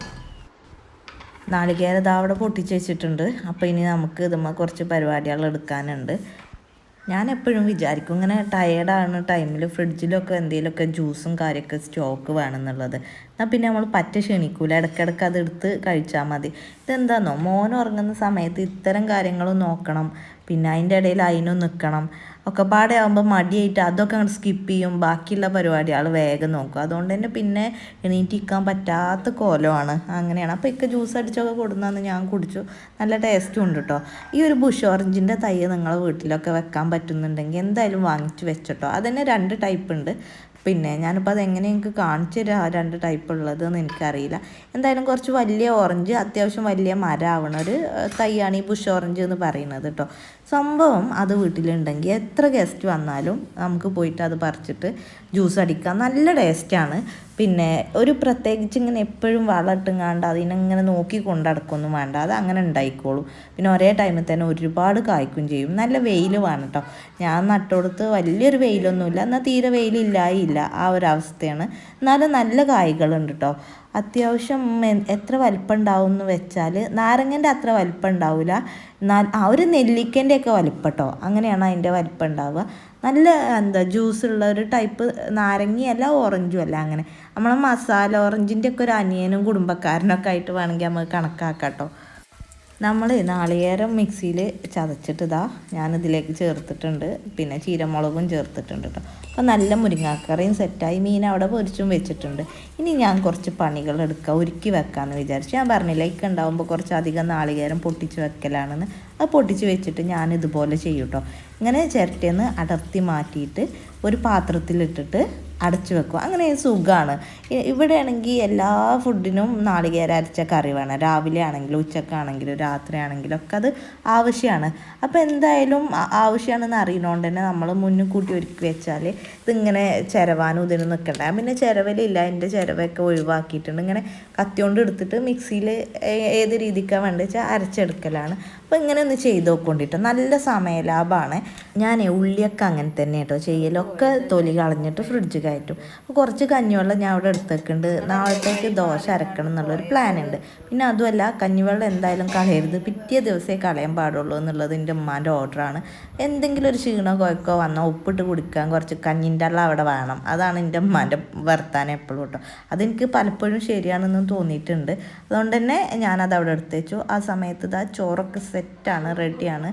നാളികേരം ഇതാ അവിടെ പൊട്ടിച്ച് വെച്ചിട്ടുണ്ട്. അപ്പോൾ ഇനി നമുക്ക് ഇതുമ്മ കുറച്ച് പരിപാടികൾ എടുക്കാനുണ്ട്. ഞാൻ എപ്പോഴും വിചാരിക്കും ഇങ്ങനെ ടയേർഡാണ് ടൈമിൽ ഫ്രിഡ്ജിലൊക്കെ എന്തെങ്കിലുമൊക്കെ ജ്യൂസും കാര്യമൊക്കെ സ്റ്റോക്ക് വേണമെന്നുള്ളത് എന്നാൽ പിന്നെ നമ്മൾ പറ്റ ക്ഷണിക്കൂല. ഇടയ്ക്കിടയ്ക്ക് അത് എടുത്ത് കഴിച്ചാൽ മതി. ഇതെന്താണോ മോൻ ഉറങ്ങുന്ന സമയത്ത് ഇത്തരം കാര്യങ്ങളും നോക്കണം. പിന്നെ അതിന്റെ ഇടയിൽ അതിനും നിൽക്കണം ഒക്കെ പാടെ ആകുമ്പോൾ മടിയായിട്ട് അതൊക്കെ അങ്ങോട്ട് സ്കിപ്പ് ചെയ്യും. ബാക്കിയുള്ള പരിപാടി പരിപാടികൾ വേഗം നോക്കും. അതുകൊണ്ട് തന്നെ പിന്നെ എണീറ്റിരിക്കാൻ പറ്റാത്ത കോലമാണ്. അങ്ങനെയാണ്. അപ്പോൾ ഇക്ക ജ്യൂസ് അടിച്ചൊക്കെ കൊടുന്നതെന്ന് ഞാൻ കുടിച്ചു. നല്ല ടേസ്റ്റും ഉണ്ട് കേട്ടോ ഈ ഒരു ബുഷ് ഓറഞ്ചിന്റെ തൈ നിങ്ങളെ വീട്ടിലൊക്കെ വെക്കാൻ പറ്റുന്നുണ്ടെങ്കിൽ എന്തായാലും വാങ്ങിച്ച് വെച്ചോട്ടോ. അതന്നെ രണ്ട് ടൈപ്പ് ഉണ്ട്. പിന്നെ ഞാനിപ്പോൾ അതെങ്ങനെ എനിക്ക് കാണിച്ചു തരാം ആ രണ്ട് ടൈപ്പ് ഉള്ളതെന്ന് എനിക്കറിയില്ല. എന്തായാലും കുറച്ച് വലിയ ഓറഞ്ച് അത്യാവശ്യം വലിയ മരമാവണ ഒരു തൈയാണ് ഈ ബുഷ് ഓറഞ്ച് എന്ന് പറയുന്നത് കേട്ടോ സംഭവം അത് വീട്ടിലുണ്ടെങ്കിൽ എത്ര ഗസ്റ്റ് വന്നാലും നമുക്ക് പോയിട്ട് അത് പറിച്ചിട്ട് ജ്യൂസ് അടിക്കാം. നല്ല ടേസ്റ്റാണ് പിന്നെ ഒരു പ്രത്യേകിച്ച് ഇങ്ങനെ എപ്പോഴും വളമിട്ടുങ്ങാണ്ട് അതിനെങ്ങനെ നോക്കി കൊണ്ടടക്കൊന്നും വേണ്ട. അത് അങ്ങനെ ഉണ്ടായിക്കോളും. പിന്നെ ഒരേ ടൈമിൽ തന്നെ ഒരുപാട് കായ്ക്കും ചെയ്യും. നല്ല വെയിൽ വേണം കേട്ടോ ഞാൻ നട്ടുകൊടുത്ത് വലിയൊരു വെയിലൊന്നുമില്ല. എന്നാൽ തീരെ വെയിലില്ലായില്ല. ആ ഒരു അവസ്ഥയാണ്. എന്നാലും നല്ല കായ്കളുണ്ട് കേട്ടോ അത്യാവശ്യം എത്ര വലിപ്പം ഉണ്ടാവും എന്ന് വെച്ചാൽ നാരങ്ങന്റെ അത്ര വലിപ്പം ഉണ്ടാവില്ല. ആ ഒരു നെല്ലിക്കന്റെ ഒക്കെ വലിപ്പം കേട്ടോ അങ്ങനെയാണ് അതിന്റെ വലിപ്പം ഉണ്ടാവുക നല്ല എന്താ ജ്യൂസ് ഉള്ള ഒരു ടൈപ്പ് നാരങ്ങയല്ല ഓറഞ്ചും അല്ല അങ്ങനെ. നമ്മളെ മസാല ഓറഞ്ചിന്റെ ഒക്കെ ഒരു അനിയനും കുടുംബക്കാരനൊക്കെ ആയിട്ട് വേണമെങ്കിൽ നമുക്ക് കണക്കാക്കാം കേട്ടോ. നമ്മൾ നാളികേരം മിക്സിയിൽ ചതച്ചിട്ട് ഞാനിതിലേക്ക് ചേർത്തിട്ടുണ്ട്. പിന്നെ ചീരമുളകും ചേർത്തിട്ടുണ്ട് കേട്ടോ അപ്പോൾ നല്ല മുരിങ്ങാക്കറിയും സെറ്റായി. മീൻ അവിടെ പൊരിച്ചും വെച്ചിട്ടുണ്ട്. ഇനി ഞാൻ കുറച്ച് പണികൾ എടുക്കുക ഒരുക്കി വെക്കാമെന്ന് വിചാരിച്ചു. ഞാൻ പറഞ്ഞില്ല ഇക്ക ഉണ്ടാവുമ്പോൾ കുറച്ച് അധികം നാളികേരം പൊട്ടിച്ച് വെക്കലാണെന്ന്. അത് പൊട്ടിച്ച് വെച്ചിട്ട് ഞാൻ ഇതുപോലെ ചെയ്യും കേട്ടോ ഇങ്ങനെ ചിരട്ടിയെന്ന് അടർത്തി മാറ്റിയിട്ട് ഒരു പാത്രത്തിലിട്ടിട്ട് അടച്ചു വെക്കും. അങ്ങനെ സുഖമാണ് ഇവിടെ ആണെങ്കിൽ എല്ലാ ഫുഡിനും നാളികേരം അരച്ച കറി വേണം. രാവിലെ ആണെങ്കിലും ഉച്ചക്കാണെങ്കിലും രാത്രി ആണെങ്കിലും ഒക്കെ അത് ആവശ്യമാണ് അപ്പോൾ എന്തായാലും ആവശ്യമാണെന്ന് അറിയണോണ്ട് തന്നെ നമ്മൾ മുന്നിൽ കൂട്ടി ഒരുക്കി വെച്ചാൽ ഇതിങ്ങനെ ചിരവാനും ഇതിനും നിൽക്കണ്ട പിന്നെ ചിരവലില്ല. എന്റെ ചിരവൊക്കെ ഒഴിവാക്കിയിട്ടുണ്ട്. ഇങ്ങനെ കത്തിയോണ്ട് എടുത്തിട്ട് മിക്സിയിൽ ഏത് രീതിക്കാണ് വേണ്ടത് വെച്ചാൽ അരച്ചെടുക്കലാണ്. അപ്പോൾ ഇങ്ങനെ ഒന്ന് ചെയ്ത് നോക്കൊണ്ടിട്ട് നല്ല സമയ ലാഭമാണ് ഞാൻ ഉള്ളിയൊക്കെ അങ്ങനെ തന്നെ കേട്ടോ ചെയ്യലൊക്കെ തൊലി കളഞ്ഞിട്ട് ഫ്രിഡ്ജ് കയറ്റും. അപ്പോൾ കുറച്ച് കഞ്ഞിവെള്ളം ഞാൻ അവിടെ എടുത്തേക്കുണ്ട്. നാളത്തേക്ക് ദോശ അരക്കണം എന്നുള്ളൊരു പ്ലാൻ ഉണ്ട് പിന്നെ അതുമല്ല കഞ്ഞിവെള്ളം എന്തായാലും കളയരുത്. പിറ്റേ ദിവസമേ കളയാൻ പാടുള്ളൂ എന്നുള്ളത് എന്റെ ഉമ്മാന്റെ ഓർഡറാണ് എന്തെങ്കിലും ഒരു ക്ഷീണോ കുഴക്കോ വന്നാൽ ഉപ്പിട്ട് കുടിക്കാൻ കുറച്ച് കഞ്ഞിന്റെ അല്ല അവിടെ വേണം. അതാണ് എന്റെ ഉമ്മാന്റെ വർത്താനം എപ്പോഴും കേട്ടോ അതെനിക്ക് പലപ്പോഴും ശരിയാണെന്ന് തോന്നിയിട്ടുണ്ട്. അതുകൊണ്ട് തന്നെ ഞാനത് അവിടെ എടുത്തേച്ചു. ആ സമയത്ത് ഇതാ ചോറൊക്കെ സെറ്റാണ് റെഡിയാണ്.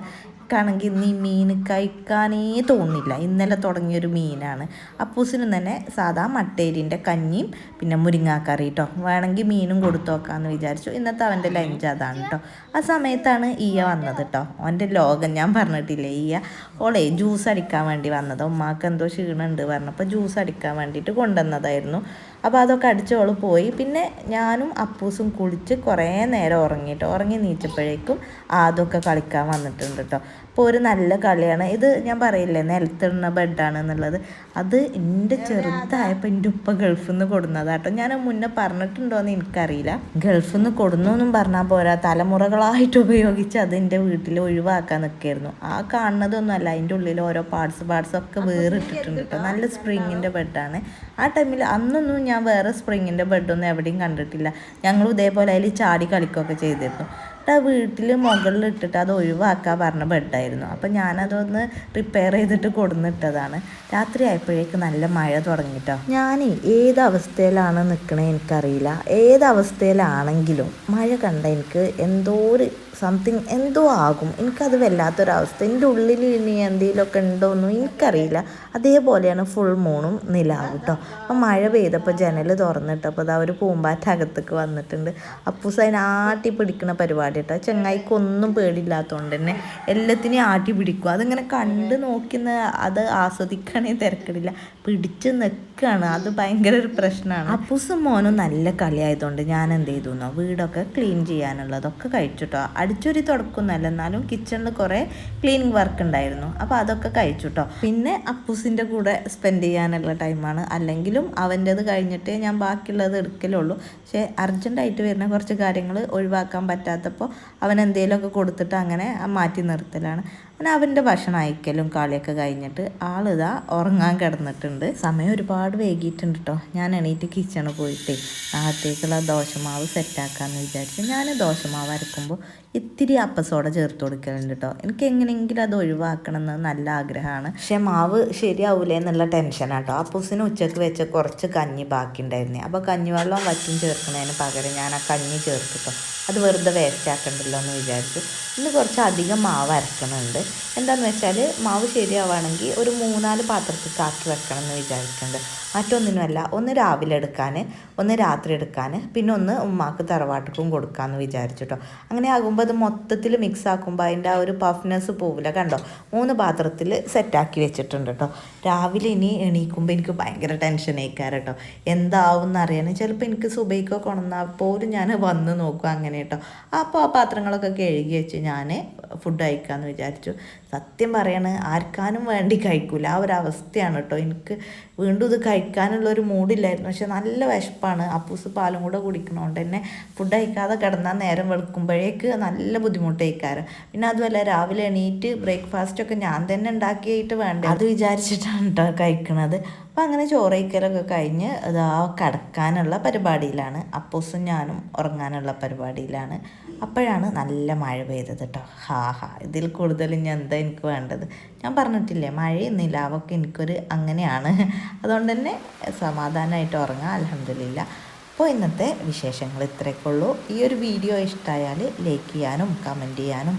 ണെങ്കിൽ ഇന്ന് ഈ മീൻ കഴിക്കാനേ തോന്നില്ല ഇന്നലെ തുടങ്ങിയൊരു മീനാണ്. അപ്പൂസിനും തന്നെ സാധാ മട്ടേരിന്റെ കഞ്ഞിയും പിന്നെ മുരിങ്ങാക്കറി കേട്ടോ വേണമെങ്കിൽ മീനും കൊടുത്തു നോക്കാമെന്ന് വിചാരിച്ചു. ഇന്നത്തെ അവന്റെ ലഞ്ച് അതാണ് കേട്ടോ ആ സമയത്താണ് ഈയ വന്നത് കേട്ടോ അവന്റെ ലോകം ഞാൻ പറഞ്ഞിട്ടില്ലേ ഈയ. ഓളെ ജ്യൂസ് അടിക്കാൻ വേണ്ടി വന്നത്. ഉമ്മാക്ക് എന്തോ ക്ഷീണമുണ്ട് പറഞ്ഞപ്പോൾ ജ്യൂസ് അടിക്കാൻ വേണ്ടിയിട്ട് കൊണ്ടുവന്നതായിരുന്നു. അപ്പോൾ അതൊക്കെ അടിച്ചോൾ പോയി. പിന്നെ ഞാനും അപ്പൂസും കുളിച്ച് കുറേ നേരം ഉറങ്ങിയിട്ട് ഉറങ്ങി നീച്ചപ്പോഴേക്കും ആദ്യമൊക്കെ കളിക്കാൻ വന്നിട്ടുണ്ട് കേട്ടോ അപ്പോൾ ഒരു നല്ല കളിയാണ്. ഇത് ഞാൻ പറയില്ലേ നിലത്തിടുന്ന ബെഡാണ് എന്നുള്ളത്. അത് എന്റെ ചെറുതായപ്പോൾ എന്റെ ഉപ്പ ഗൾഫിൽ നിന്ന് കൊടുന്നതാട്ടോ ഞാൻ മുന്നേ പറഞ്ഞിട്ടുണ്ടോ എന്ന് എനിക്കറിയില്ല. ഗൾഫിൽ നിന്ന് കൊടുന്നൊന്നും പറഞ്ഞാൽ പോരാ. തലമുറകളായിട്ട് ഉപയോഗിച്ച് അത് എന്റെ വീട്ടിൽ ഒഴിവാക്കാൻ നിൽക്കായിരുന്നു ആ കാണുന്നതൊന്നും അല്ല അതിന്റെ ഉള്ളിൽ ഓരോ പാർട്സ് പാർട്സ് ഒക്കെ വേറിട്ടിട്ടുണ്ട് കേട്ടോ. നല്ല സ്പ്രിങ്ങിന്റെ ബെഡാണ് ആ ടൈമിൽ അന്നൊന്നും ഞാൻ വേറെ സ്പ്രിങ്ങിന്റെ ബെഡൊന്നും എവിടെയും കണ്ടിട്ടില്ല. ഞങ്ങൾ ഇതേപോലെ അതിൽ ചാടി കളിക്കുകയൊക്കെ ചെയ്തിരുന്നു. ആ വീട്ടിൽ മുകളിൽ ഇട്ടിട്ട് അത് ഒഴിവാക്കാൻ പറഞ്ഞ ബെഡായിരുന്നു. അപ്പം ഞാനതൊന്ന് റിപ്പയർ ചെയ്തിട്ട് കൊടുന്നിട്ടതാണ്. രാത്രി ആയപ്പോഴേക്ക് നല്ല മഴ തുടങ്ങിട്ടോ ഞാൻ ഏത് അവസ്ഥയിലാണ് നിൽക്കണേ എനിക്കറിയില്ല. ഏത് അവസ്ഥയിലാണെങ്കിലും മഴ കണ്ട എനിക്ക് എന്തോ ഒരു സംതിങ് എന്തോ ആകും. എനിക്കത് വല്ലാത്തൊരവസ്ഥ. എന്റെ ഉള്ളിൽ ഇനി എന്തെങ്കിലുമൊക്കെ ഉണ്ടോയെന്നും എനിക്കറിയില്ല. അതേപോലെയാണ് ഫുൾ മൂണും നിലാവും കേട്ടോ. അപ്പം മഴ പെയ്തപ്പോൾ ജനൽ തുറന്നിട്ടപ്പോൾ അതാ ഒരു പൂമ്പാറ്റ അകത്തേക്ക് വന്നിട്ടുണ്ട്. അപ്പൂസ് അതിനെ ആട്ടി പിടിക്കുന്ന പരിപാടി കേട്ടോ. ചെങ്ങായിക്കൊന്നും പേടിയില്ലാത്തതുകൊണ്ട് തന്നെ എല്ലാത്തിനെയും ആട്ടി പിടിക്കും. അതിങ്ങനെ കണ്ട് നോക്കുന്ന അത് ആസ്വദിക്കണേ തിരക്കിടില്ല. പിടിച്ച് നിൽക്കുകയാണ്. അത് ഭയങ്കര ഒരു പ്രശ്നമാണ്. അപ്പൂസും മോനും നല്ല കളിയായതുകൊണ്ട് ഞാൻ എന്ത് ചെയ്തു വീടൊക്കെ ക്ലീൻ ചെയ്യാനുള്ളതൊക്കെ കഴിച്ചിട്ടോ അടിച്ചൊരി തുടക്കുന്നല്ല എന്നാലും കിച്ചണിൽ കുറേ ക്ലീനിങ് വർക്ക് ഉണ്ടായിരുന്നു. അപ്പോൾ അതൊക്കെ കഴിച്ചു കേട്ടോ പിന്നെ അപ്പൂസിന്റെ കൂടെ സ്പെൻഡ് ചെയ്യാനുള്ള ടൈമാണ് അല്ലെങ്കിലും അവന്റേത് കഴിഞ്ഞിട്ടേ ഞാൻ ബാക്കിയുള്ളത് എടുക്കലുള്ളൂ. പക്ഷേ അർജന്റായിട്ട് വരുന്ന കുറച്ച് കാര്യങ്ങൾ ഒഴിവാക്കാൻ പറ്റാത്തപ്പോൾ അവൻ എന്തെങ്കിലുമൊക്കെ കൊടുത്തിട്ട് അങ്ങനെ മാറ്റി നിർത്തലാണ്. അങ്ങനെ അവന്റെ ഭക്ഷണം അയക്കലും കളിയൊക്കെ കഴിഞ്ഞിട്ട് ആളിതാ ഉറങ്ങാൻ കിടന്നിട്ടുണ്ട്. സമയം ഒരുപാട് വൈകിയിട്ടുണ്ട് കേട്ടോ ഞാൻ എണീറ്റ് കിച്ചണിൽ പോയിട്ട് നാളത്തേക്കുള്ള ദോശമാവ് സെറ്റാക്കാമെന്ന് വിചാരിച്ചു ഞാൻ ദോശമാവ് അരക്കുമ്പോൾ ഇത്തിരി അപ്പസോട ചേർത്ത് കൊടുക്കലുണ്ട് കേട്ടോ എനിക്ക് എങ്ങനെയെങ്കിലും അത് ഒഴിവാക്കണം എന്ന് നല്ല ആഗ്രഹമാണ്. പക്ഷെ മാവ് ശരിയാവൂലേ എന്നുള്ള ടെൻഷനാണ് കേട്ടോ അപ്പൂസിന് ഉച്ചയ്ക്ക് വെച്ച കുറച്ച് കഞ്ഞി ബാക്കി ഉണ്ടായിരുന്നേ അപ്പോൾ കഞ്ഞിവെള്ളം വറ്റും ചേർക്കുന്നതിന് പകരം ഞാൻ ആ കഞ്ഞി ചേർത്തിട്ടോ അത് വെറുതെ വേസ്റ്റ് ആക്കണ്ടല്ലോ എന്ന് വിചാരിച്ചു ഇന്ന് കുറച്ച് അധികം മാവ് അരക്കണുണ്ട്. എന്താണെന്ന് വെച്ചാൽ മാവ് ശരിയാവുകയാണെങ്കിൽ ഒരു മൂന്നാൽ പാത്രത്തിൽ ആക്കി വെക്കണം എന്ന് വിചാരിക്കുന്നുണ്ട് മറ്റൊന്നിനുമല്ല ഒന്ന് രാവിലെ എടുക്കാൻ ഒന്ന് രാത്രി എടുക്കാൻ പിന്നെ ഒന്ന് ഉമ്മാക്ക് തറവാട്ടിക്കും കൊടുക്കാമെന്ന് വിചാരിച്ചു കേട്ടോ അങ്ങനെ ആകുമ്പോൾ അത് മൊത്തത്തിൽ മിക്സ് ആക്കുമ്പോൾ അതിന്റെ ആ ഒരു പഫ്നെസ് പോവില്ല. കണ്ടോ? മൂന്ന് പാത്രത്തിൽ സെറ്റാക്കി വെച്ചിട്ടുണ്ട് കേട്ടോ രാവിലെ ഇനി എണീക്കുമ്പോൾ എനിക്ക് ഭയങ്കര ടെൻഷൻ ആയിക്കാറ് കേട്ടോ എന്താവും എന്നറിയാൻ ചിലപ്പോൾ എനിക്ക് സുബൈക്കോ കൊണന്നാൽ പോലും ഞാൻ വന്ന് നോക്കും അങ്ങനെ കേട്ടോ അപ്പോൾ ആ പാത്രങ്ങളൊക്കെ കഴുകി വെച്ച് ഞാൻ ഫുഡ് കഴിക്കാമെന്ന് വിചാരിച്ചു. സത്യം പറയണ ആർക്കാനും വേണ്ടി കഴിക്കൂല. ആ ഒരു അവസ്ഥയാണ് കേട്ടോ എനിക്ക് വീണ്ടും ഇത് കഴിക്കാനുള്ള ഒരു മൂഡില്ലായിരുന്നു പക്ഷെ നല്ല വിശപ്പാണ്. അപ്പൂസ് പാലും കൂടെ കുടിക്കണോണ്ട് തന്നെ ഫുഡ് കഴിക്കാതെ കിടന്നാൽ നേരം വെളുക്കുമ്പോഴേക്ക് നല്ല ബുദ്ധിമുട്ട് കഴിക്കാറ് പിന്നെ അതുമല്ല രാവിലെ എണീറ്റ് ബ്രേക്ക്ഫാസ്റ്റൊക്കെ ഞാൻ തന്നെ ഉണ്ടാക്കിയിട്ട് വേണ്ട? അത് വിചാരിച്ചിട്ടാണ് കേട്ടോ കഴിക്കണത്. അപ്പം അങ്ങനെ ചോറയ്ക്കലൊക്കെ കഴിഞ്ഞ് ഇതാ കിടക്കാനുള്ള പരിപാടിയിലാണ്. അപ്പോസും ഞാനും ഉറങ്ങാനുള്ള പരിപാടിയിലാണ്. അപ്പോഴാണ് നല്ല മഴ പെയ്തത് കേട്ടോ ഹാ ഹാ. ഇതിൽ കൂടുതൽ ഇനി എന്താ എനിക്ക് വേണ്ടത്? ഞാൻ പറഞ്ഞിട്ടില്ലേ മഴയും നിലാവൊക്കെ എനിക്കൊരു അങ്ങനെയാണ്. അതുകൊണ്ട് തന്നെ സമാധാനമായിട്ട് ഉറങ്ങാം. അലഹമില്ല അപ്പോൾ ഇന്നത്തെ വിശേഷങ്ങൾ ഇത്രയൊക്കെ ഉള്ളൂ. ഈ ഒരു വീഡിയോ ഇഷ്ടമായാൽ ലൈക്ക് ചെയ്യാനും കമന്റ് ചെയ്യാനും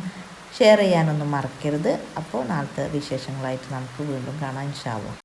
ഷെയർ ചെയ്യാനൊന്നും മറക്കരുത്. അപ്പോൾ നാളത്തെ വിശേഷങ്ങളായിട്ട് നമുക്ക് വീണ്ടും കാണാൻ ഇൻഷാല്ലോ